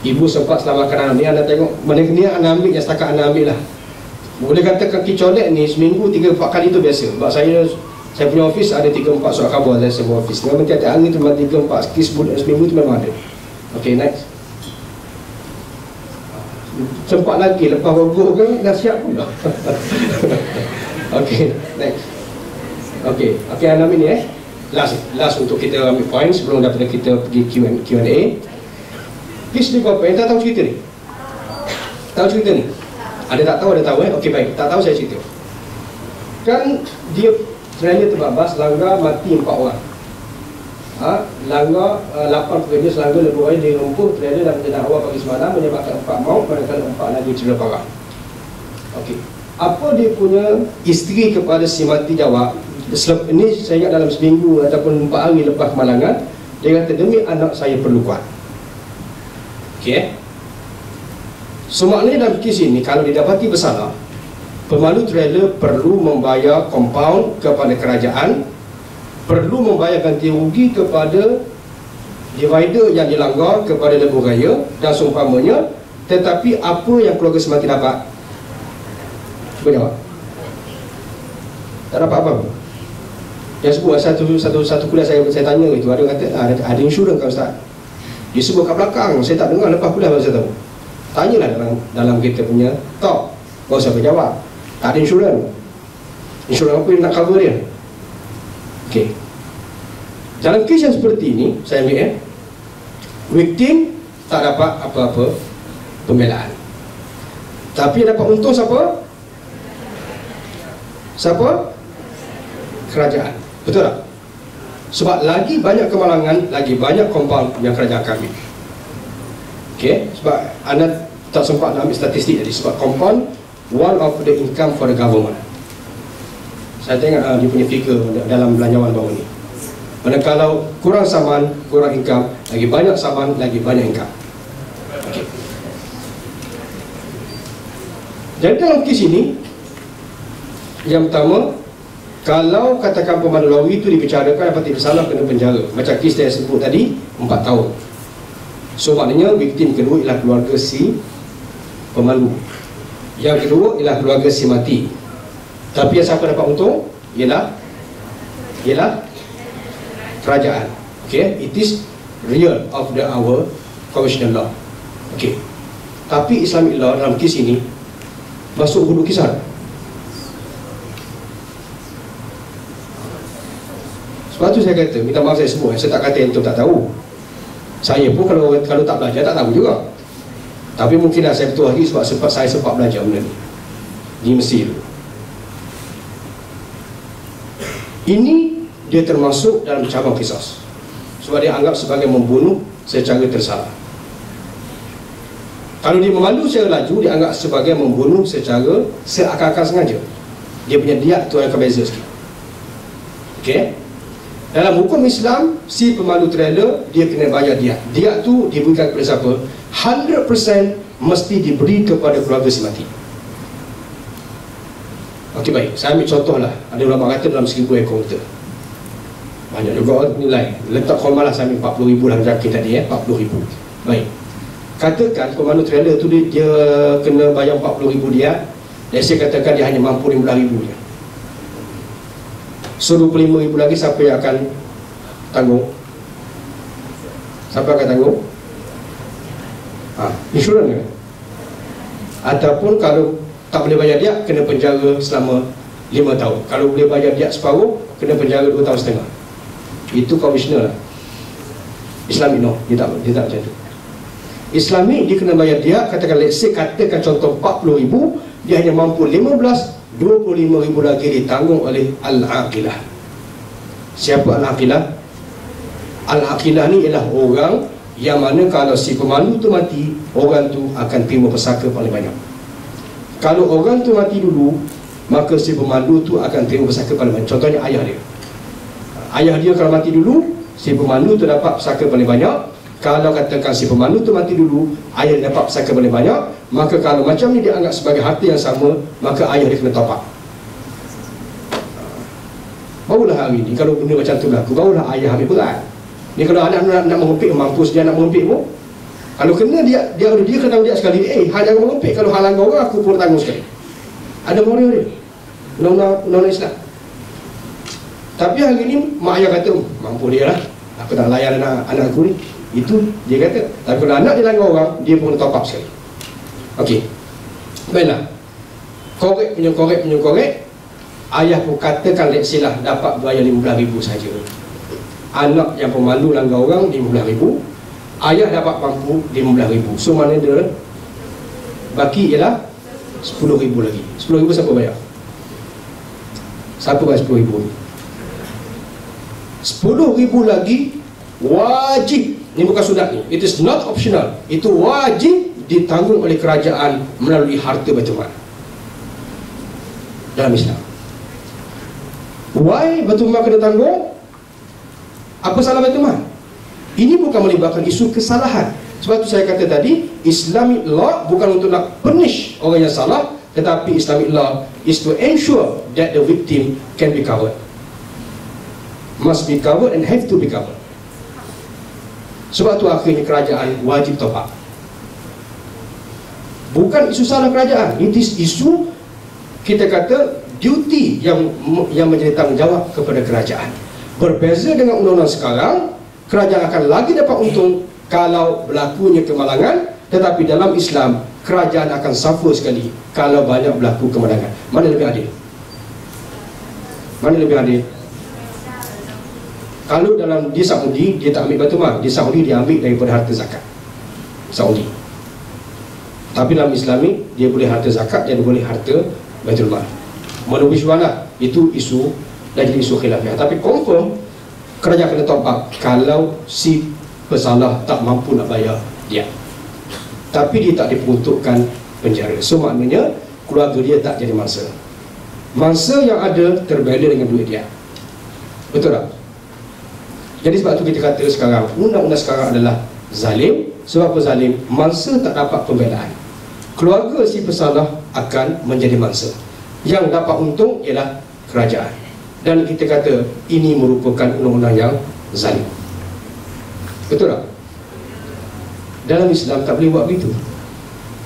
Ibu sempat selamatkan anak ni Anda tengok Mana ni anda ambil Yang setakat anda ambil lah. Boleh kata kaki colek ni Seminggu 3-4 kali tu biasa. Sebab saya Saya punya office ada 3-4 surat khabar Saya sebuah office Memang tiap-tiap hari tu Memang 3-4 kes seminggu tu memang ada. Okay next. Sempat lagi Lepas rogok ke Dah siap pula. Okay next. Okay Okay anda ambil ni eh. Last Last untuk kita ambil point Sebelum daripada kita pergi Q&A Please do apa? Yang tak tahu cerita ni? Tahu cerita ni? Ada tak tahu, ada tahu eh? Okey baik, tak tahu saya cerita Kan dia trailer terbabas, langgar mati empat orang ha? Langgar, uh, lapan pekerja selanggar lebih orang di rumput trailer dan menjelang awal pagi semalam Menyebabkan empat maut, manakala empat lagi cedera parah Okey apa dia punya isteri kepada si mati jawab ini saya ingat dalam seminggu ataupun empat hari lepas kemalangan dia kata demi anak saya perlu kuat Okey. Maknanya dalam kes ini kalau didapati bersalah, pemalu trailer perlu membayar compound kepada kerajaan, perlu membayar ganti rugi kepada divider yang dilanggar kepada lebuh raya dan seumpamanya tetapi apa yang keluarga semati dapat? Cuba jawab. Tak dapat apa-apa. Yang sebut satu satu satu kuliah saya saya tanya itu ada kata ah, ada, ada insurans kan ustaz? Dia sebut kat belakang. Saya tak dengar lepas kuliah baru saya tahu. Tanyalah dalam dalam kita punya. Talk Baru saya jawab. Tak ada insurans. Insurans apa yang nak cover dia? Okey. Dalam kes yang seperti ini Saya ambil eh Victim tak dapat apa-apa Pembelaan. Tapi dapat untung siapa? Siapa? Kerajaan. Betul tak? Sebab lagi banyak kemalangan, lagi banyak compound yang kerajaan kami. Okay, sebab anda tak sempat nak ambil statistik tadi. Sebab compound, one of the income for the government. Saya tengok uh, dia punya figure dalam belanjawan bawah ni. Mana kalau kurang saman, kurang income, lagi banyak saman, lagi banyak income. Okay. Jadi dalam kes ini, yang pertama, kalau katakan pemandu lori itu dibicarakan dapat bersalah kena penjara. Macam kes saya sebut tadi 4 tahun. So maknanya victim kedua ialah keluarga si pemandu yang kedua ialah keluarga si mati. Tapi yang siapa dapat untung? Ialah ialah kerajaan. Okay? It is real of the our conventional law. Okay. Tapi Islamic law dalam kes ini masuk hulu kisah Sebab tu saya kata, minta maaf saya semua, saya tak kata yang tu tak tahu. Saya pun kalau kalau tak belajar tak tahu juga. Tapi mungkinlah saya betul lagi sebab sempat saya sempat belajar benda ni. Di Mesir. Ini dia termasuk dalam cabang kisah. Sebab dia anggap sebagai membunuh secara tersalah. Kalau dia memalu secara laju, dia anggap sebagai membunuh secara seakan-akan sengaja. Dia punya diat tu akan beza sikit. Okay? Dalam hukum Islam, si pemalu trailer dia kena bayar dia. Dia tu diberikan kepada siapa? 100% mesti diberi kepada keluarga si mati. Okey baik, saya ambil contoh lah. Ada ulama kata dalam seribu ekor kita. Banyak juga orang nilai. Letak khomalah saya ambil 40 ribu dalam jaki tadi ya, 40 ribu. Baik. Katakan pemalu trailer tu dia, dia kena bayar 40 ribu dia. Dan saya katakan dia hanya mampu 15 ribu je. So 25 ribu lagi siapa yang akan tanggung? Siapa akan tanggung? Ha, insurans ke? Ataupun kalau tak boleh bayar dia, kena penjara selama 5 tahun. Kalau boleh bayar dia separuh, kena penjara 2 tahun setengah. Itu komisioner lah. Islami no, dia tak, dia tak macam tu. Islami dia kena bayar dia, katakan let's say, katakan contoh 40 ribu, dia hanya mampu 15 25 ribu lagi ditanggung oleh Al-Aqilah. Siapa Al-Aqilah? Al-Aqilah ni ialah orang yang mana kalau si pemandu tu mati Orang tu akan terima pesaka paling banyak. Kalau orang tu mati dulu Maka si pemandu tu akan terima pesaka paling banyak. Contohnya ayah dia. Ayah dia kalau mati dulu Si pemandu tu dapat pesaka paling banyak Kalau katakan si pemandu tu mati dulu Ayah dia dapat pesaka paling banyak Maka kalau macam ni dianggap sebagai harta yang sama Maka ayah dia kena top up Barulah hari ni Kalau benda macam tu berlaku Barulah ayah ambil berat Ni kalau anak nak, nak mengempit Mampus dia nak mengempit pun Kalau kena dia dia dia kena tanggung jawab sekali. Eh, hang jangan mengempit kalau halang orang aku pun tanggung sekali. Ada moral dia. Undang-undang undang Islam. Tapi hari ni mak ayah kata mampu dia lah. Aku tak layan anak anak aku ni. Itu dia kata. Tapi kalau anak dia langgar orang, dia pun top up sekali. Okey. Baiklah. Korek punya korek punya korek. Ayah pun katakan let's say lah dapat bayar RM15,000 saja. Anak yang pemalu langgar orang RM15,000 ayah dapat mampu RM15,000 so mana dia baki ialah RM10,000 lagi RM10,000 siapa bayar? siapa bayar RM10,000 RM10,000 lagi wajib ni bukan sudah ni it is not optional itu wajib ditanggung oleh kerajaan melalui harta Baitul Mal dalam Islam why Baitul Mal kena tanggung apa salah Baitul Mal ini bukan melibatkan isu kesalahan. Sebab itu saya kata tadi, Islamic law bukan untuk nak punish orang yang salah, tetapi Islamic law is to ensure that the victim can be covered. Must be covered and have to be covered. Sebab itu akhirnya kerajaan wajib topak. Bukan isu salah kerajaan. It is isu kita kata duty yang yang menjadi tanggungjawab kepada kerajaan. Berbeza dengan undang-undang sekarang, kerajaan akan lagi dapat untung kalau berlakunya kemalangan tetapi dalam Islam kerajaan akan suffer sekali kalau banyak berlaku kemalangan mana lebih adil mana lebih adil kalau dalam di Saudi dia tak ambil batu mal. Di Saudi dia ambil daripada harta zakat. Saudi. Tapi dalam Islami dia boleh harta zakat dan boleh harta Baitul Mal. Mana which one lah itu isu lagi isu khilafiyah tapi confirm kerajaan kena top up kalau si pesalah tak mampu nak bayar dia. Tapi dia tak diperuntukkan penjara. So maknanya keluarga dia tak jadi mangsa. Mangsa yang ada terbela dengan duit dia. Betul tak? Jadi sebab tu kita kata sekarang undang-undang sekarang adalah zalim. Sebab apa zalim? mangsa tak dapat pembelaan keluarga si pesalah akan menjadi mangsa. Yang dapat untung ialah kerajaan. Dan kita kata ini merupakan undang-undang yang zalim. Betul tak? dalam Islam tak boleh buat begitu.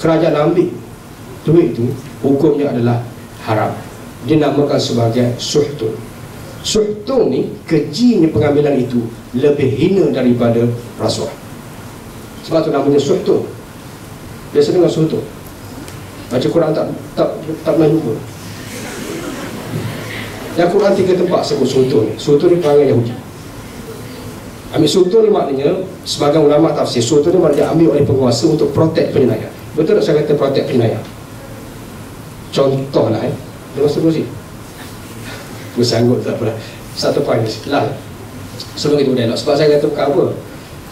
Kerajaan ambil duit itu hukumnya adalah haram. Dinamakan sebagai suhtun suhtun ni kejinya pengambilan itu lebih hina daripada rasuah. Sebab tu namanya suhtun biasa dengar suhtun baca Quran tak tak tak pernah jumpa. Yang Quran tiga tempat sebut sultan Sultan ni. Perangai Yahudi. Ambil sultan ni maknanya Sebagai ulama tafsir Sultan ni maknanya ambil oleh penguasa Untuk protect penjenayah Betul tak saya kata protect penjenayah Contoh lah eh Dengar seterusnya Gue sanggup tak apa Satu point lah. Sebelum itu dialog. Sebab saya kata bukan apa?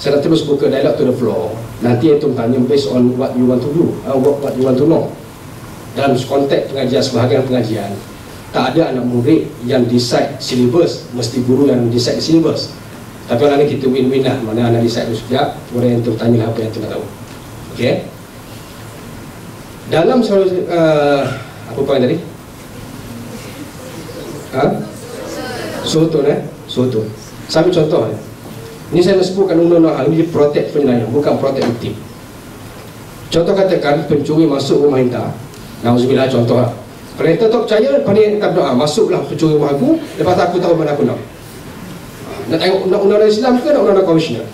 Saya nak terus buka dialog to the floor. Nanti itu tanya based on what you want to do uh, what, what you want to know. Dalam konteks pengajian Sebahagian pengajian tak ada anak murid yang decide syllabus mesti guru yang decide syllabus. Tapi orang ni kita win-win lah. Mana anak decide tu sekejap orang yang tu tanya lah apa yang tu nak tahu. Ok dalam selalu uh, apa poin tadi ha? sotun eh? Sotun sambil contoh eh. ini saya nak sebutkan undang-undang hal ini protect penyelayan bukan protect victim contoh katakan pencuri masuk rumah inta Nauzubillah contoh lah kita tak percaya, pandai tak berdoa Masuklah pencuri rumah aku Lepas aku tahu mana aku nak. Nak tengok undang-undang Islam ke nak undang-undang konvensional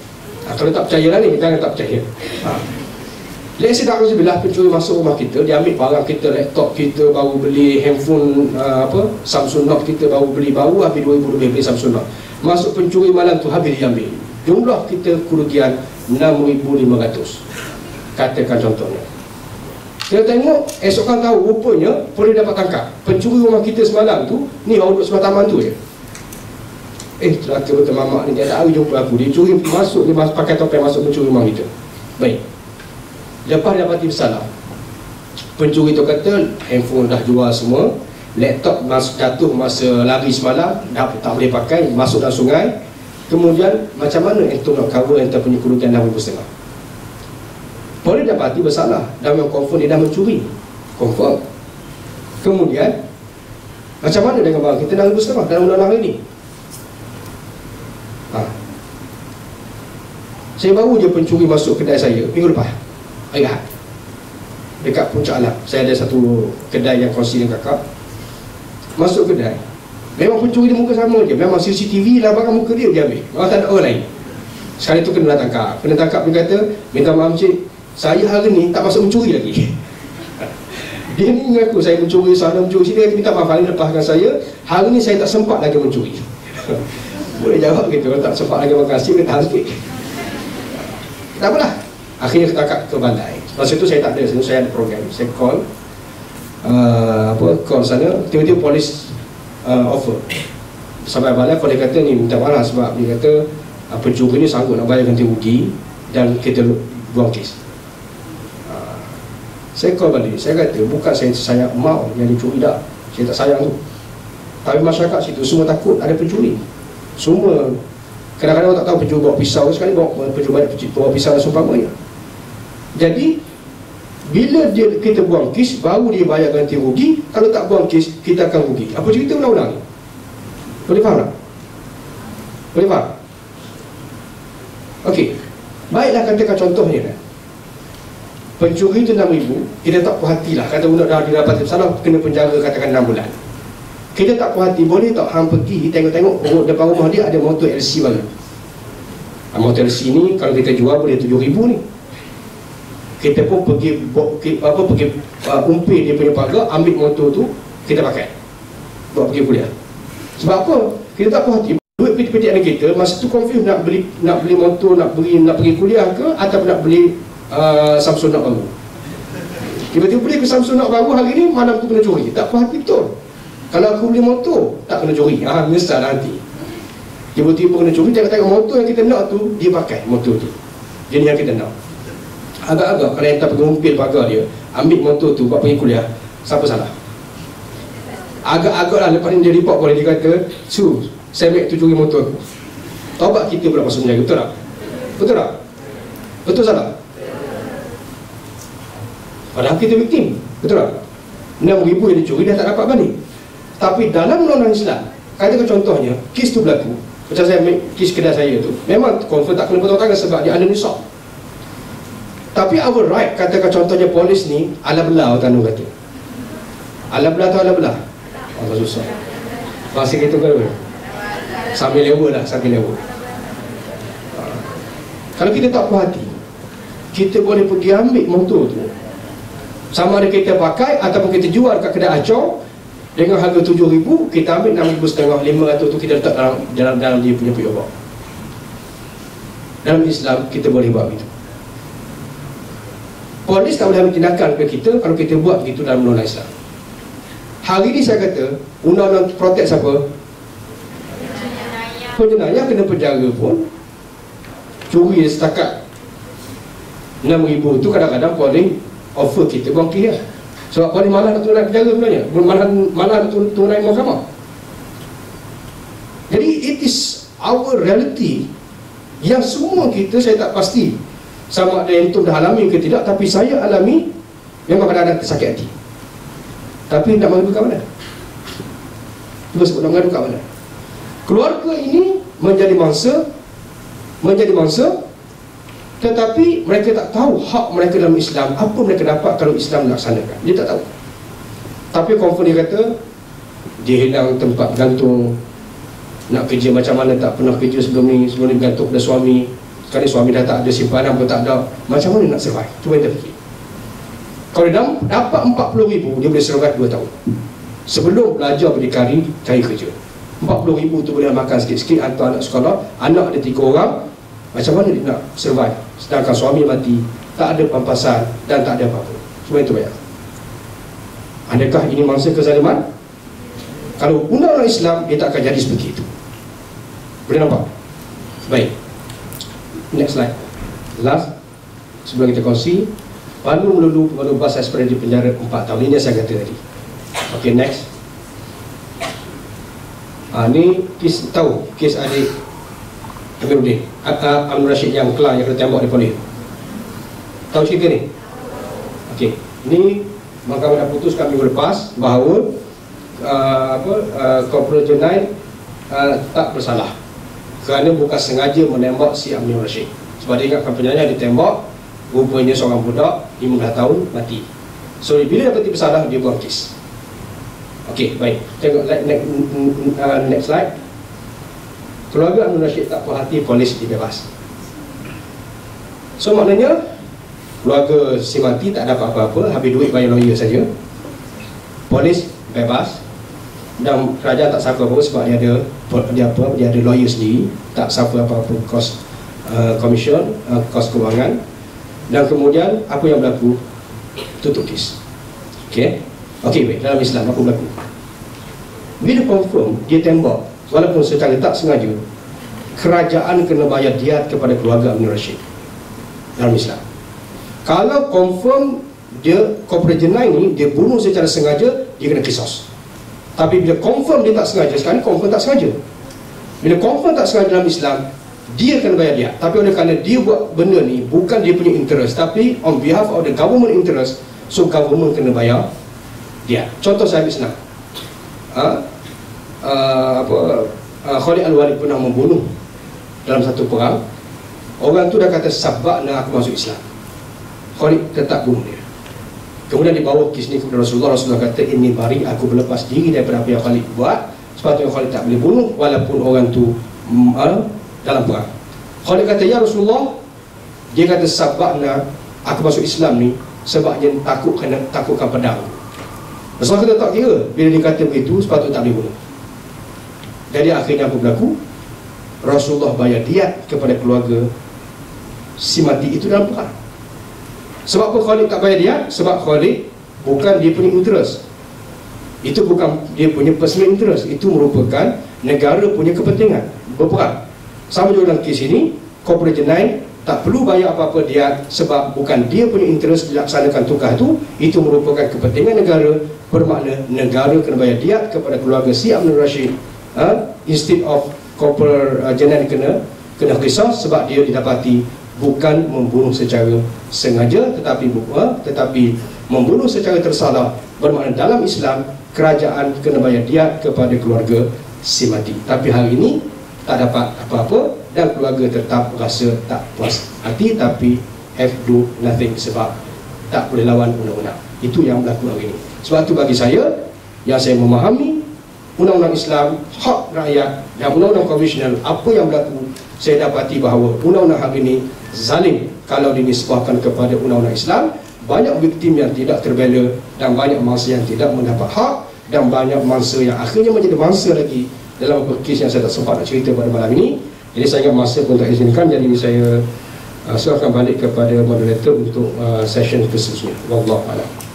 ha, Kalau tak percaya lah ni, kita tak percaya. Ha. Let's say tak bila pencuri masuk rumah kita Dia ambil barang kita, laptop kita Baru beli handphone uh, apa Samsung Note kita baru beli Baru habis 2000 lebih beli Samsung Note. Masuk pencuri malam tu habis dia ambil. Jumlah kita kerugian 6500 Katakan contohnya. Kita tengok esokan tahu rupanya boleh dapat tangkap. Pencuri rumah kita semalam tu Ni baru duduk sebelah taman tu je. Eh celaka betul mamak ni Dia tak hari jumpa aku. Dia curi masuk Dia masuk, pakai topeng masuk mencuri rumah kita. Baik Lepas dia dapati bersalah Pencuri tu kata Handphone dah jual semua. Laptop masuk jatuh masa lari semalam Dah tak boleh pakai Masuk dalam sungai. Kemudian macam mana Entum nak cover Entum punya kerugian dah setengah boleh dapati bersalah dan yang confirm dia dah mencuri. Confirm. Kemudian macam mana dengan barang? Kita dah setengah dalam undang-undang ini ha. Saya baru je pencuri masuk kedai saya Minggu lepas Ahad Dekat Puncak Alam. Saya ada satu kedai yang kongsi dengan kakak. Masuk kedai Memang pencuri dia muka sama je Memang CCTV lambangan muka dia dia ambil. Memang tak ada orang lain. Sekali tu kena tangkap. Kena tangkap dia kata Minta maaf cik. Saya hari ni tak masuk mencuri lagi. Dia ni mengaku saya mencuri sana mencuri. Sini Dia minta maaf hari ni lepaskan saya. Hari ni saya tak sempat lagi mencuri. Boleh jawab gitu tak sempat lagi makan nasi Dia tahan sikit Tak apalah Akhirnya ketangkap ke balai Masa itu saya tak ada Saya ada program. Saya call uh, Apa Call sana. Tiba-tiba polis uh, Offer. Sampai balai Kalau dia kata ni Minta maaf sebab Dia kata uh, Pencuri ni sanggup nak bayar ganti rugi Dan kita buang kes. Uh, Saya call balik. Saya kata Bukan saya sayang mau Yang dicuri dah. Saya tak sayang tu. Tapi masyarakat situ Semua takut ada pencuri. Semua Kadang-kadang orang tak tahu pencuri bawa pisau. Sekali bawa pencuri bawa pisau dan seumpamanya jadi bila dia kita buang kes baru dia bayar ganti rugi. Kalau tak buang kes kita akan rugi. Apa cerita undang-undang? Ni boleh faham tak? Boleh faham? Okey, baiklah katakan contohnya. Kan pencuri 6 ribu. Kita tak puas hati lah. Kata undang dah didapat salah kena penjara katakan 6 bulan. Kita tak puas hati. Boleh tak hang pergi tengok-tengok oh, depan rumah dia ada motor LC baru? Motor LC ni kalau kita jual boleh 7 ribu ni kita pun pergi apa pergi uh, umpil dia punya pagar ambil motor tu kita pakai. Buat pergi kuliah. Sebab apa? Kita tak puas duit peti-peti anak kita masa tu confuse nak beli nak beli motor nak beli nak pergi kuliah ke atau nak beli uh, Samsung nak baru? Tiba-tiba beli ke Samsung nak baru hari ni malam tu kena curi. Tak puas hati betul. Kalau aku beli motor tak kena curi. Ah menyesal nanti tiba-tiba kena curi tengok-tengok motor yang kita nak tu dia pakai motor tu. Jadi yang kita nak agak-agak kalau yang tak umpil pagar dia ambil motor tu buat pergi kuliah. Siapa salah? Agak-agak lah lepas ni dia report boleh dia kata su saya ambil tu curi motor. Tu taubat kita pula masuk menjaga betul tak? Betul tak? Betul salah? Padahal kita victim betul tak? 6 ribu yang dicuri dia tak dapat balik. Tapi dalam undang-undang Islam katakan contohnya kes tu berlaku. Macam saya ambil kes kedai saya tu memang confirm tak kena potong tangan sebab dia ada nisab tapi our right, katakan contohnya polis ni Ala belah Tanu kata Ala belah tu ala belah? Allah susah. Masih gitu kan Sambil lewa lah Sambil lewa. Kalau kita tak puas hati Kita boleh pergi ambil motor tu. Sama ada kita pakai Ataupun kita jual kat kedai acau Dengan harga RM7,000 Kita ambil RM6,500 RM500 tu kita letak dalam, dalam, dalam dia punya box. Dalam Islam kita boleh buat begitu Polis tak boleh ambil tindakan ke kita kalau kita buat begitu dalam undang-undang Islam. Hari ini saya kata, undang-undang protek siapa? Penjenayah kena penjara pun curi setakat RM6,000 itu kadang-kadang polis offer kita buang kira. Sebab polis malah nak tunai penjara sebenarnya. Malah, malah nak tunai mahkamah. Jadi it is our reality yang semua kita saya tak pasti sama ada yang dah alami ke tidak tapi saya alami memang kadang-kadang tersakit hati. Tapi nak mengadu kat mana? Cuba sebut nak mengadu kat mana? Keluarga ini menjadi mangsa menjadi mangsa tetapi mereka tak tahu hak mereka dalam Islam apa mereka dapat kalau Islam laksanakan dia tak tahu. Tapi confirm dia kata dia hilang tempat gantung nak kerja macam mana tak pernah kerja sebelum ni sebelum ni gantung pada suami Sekali suami dah tak ada simpanan pun tak ada. Macam mana nak survive? Cuba kita fikir. Kalau dia dapat 40 ribu Dia boleh survive 2 tahun. Sebelum belajar berdikari Cari kerja. 40 ribu tu boleh makan sikit-sikit Hantar anak sekolah. Anak ada 3 orang Macam mana dia nak survive? Sedangkan suami mati Tak ada pampasan Dan tak ada apa-apa. Cuba itu bayar. Adakah ini mangsa kezaliman? Kalau undang-undang Islam Dia tak akan jadi seperti itu. Boleh nampak? Baik Next slide. Last Sebelum kita kongsi Panu melulu Panu bas aspiran di penjara 4 tahun. Ini saya kata tadi. Okay next. Ha, Ni Kes tahu Kes adik Amiruddin Amir Rashid yang kelar Yang kena tembak di polis Tahu cerita ni? Okay. Ni Mahkamah dah putuskan minggu lepas Bahawa uh, Apa uh, Corporal Jenai uh, Tak bersalah kerana bukan sengaja menembak si Amir Rashid. Sebab dia ingatkan penyayang ditembak rupanya seorang budak 15 tahun mati. So bila dapat bersalah dia buang kes. Ok baik. Tengok next, uh, next slide. Keluarga Abdul Rashid tak puas hati polis dibebas so maknanya keluarga si mati tak dapat apa-apa habis duit bayar lawyer saja. Polis bebas dan kerajaan tak suffer apa sebab dia ada dia apa dia ada lawyer sendiri tak suffer apa-apa kos uh, commission uh, kos kewangan. Dan kemudian apa yang berlaku? Tutup kes. Okey? Okey baik. Dalam Islam apa berlaku? Bila confirm dia tembak. Walaupun secara tak sengaja kerajaan kena bayar diat kepada keluarga Amin Rashid. Dalam Islam. Kalau confirm dia corporate jenai ni dia bunuh secara sengaja dia kena kisos tapi bila confirm dia tak sengaja, sekarang confirm tak sengaja. Bila confirm tak sengaja dalam Islam, dia akan bayar dia. Tapi oleh kerana dia buat benda ni, bukan dia punya interest, tapi on behalf of the government interest, so government kena bayar dia. Contoh saya ambil senang. Ha? Uh, apa, uh, Khalid Al-Walid pernah membunuh dalam satu perang. Orang tu dah kata, sabak nak aku masuk Islam. Khalid tetap bunuh dia. Kemudian dibawa kes ini kepada Rasulullah. Rasulullah kata ini bari aku berlepas diri daripada apa yang Khalid buat. Sepatutnya Khalid tak boleh bunuh Walaupun orang tu uh, dalam perang. Khalid kata ya Rasulullah Dia kata sabakna Aku masuk Islam ni Sebab dia takut kena takutkan pedang. Rasulullah kata tak kira. Bila dia kata begitu sepatutnya tak boleh bunuh. Jadi akhirnya apa berlaku? Rasulullah bayar diat kepada keluarga Si mati itu dalam perang sebab apa Khalid tak bayar dia? Sebab Khalid bukan dia punya interest. Itu bukan dia punya personal interest. Itu merupakan negara punya kepentingan. Berperang. Sama juga dalam kes ini, corporate jenai tak perlu bayar apa-apa dia sebab bukan dia punya interest dilaksanakan tukar itu itu merupakan kepentingan negara bermakna negara kena bayar dia kepada keluarga si Abdul Rashid uh, instead of corporate uh, jenai kena kena kisah sebab dia didapati bukan membunuh secara sengaja tetapi bukan tetapi membunuh secara tersalah bermakna dalam Islam kerajaan kena bayar diat kepada keluarga si mati. Tapi hari ini tak dapat apa-apa dan keluarga tetap rasa tak puas hati tapi have do nothing sebab tak boleh lawan undang-undang. Itu yang berlaku hari ini. Sebab itu bagi saya yang saya memahami undang-undang Islam hak rakyat dan undang-undang konvensional apa yang berlaku saya dapati bahawa undang-undang hari ini zalim kalau dinisbahkan kepada undang-undang Islam banyak victim yang tidak terbela dan banyak mangsa yang tidak mendapat hak dan banyak mangsa yang akhirnya menjadi mangsa lagi dalam kes yang saya tak sempat nak cerita pada malam ini. Jadi saya ingat masa pun tak izinkan jadi saya uh, serahkan balik kepada moderator untuk uh, session keseluruhannya Wallahu a'lam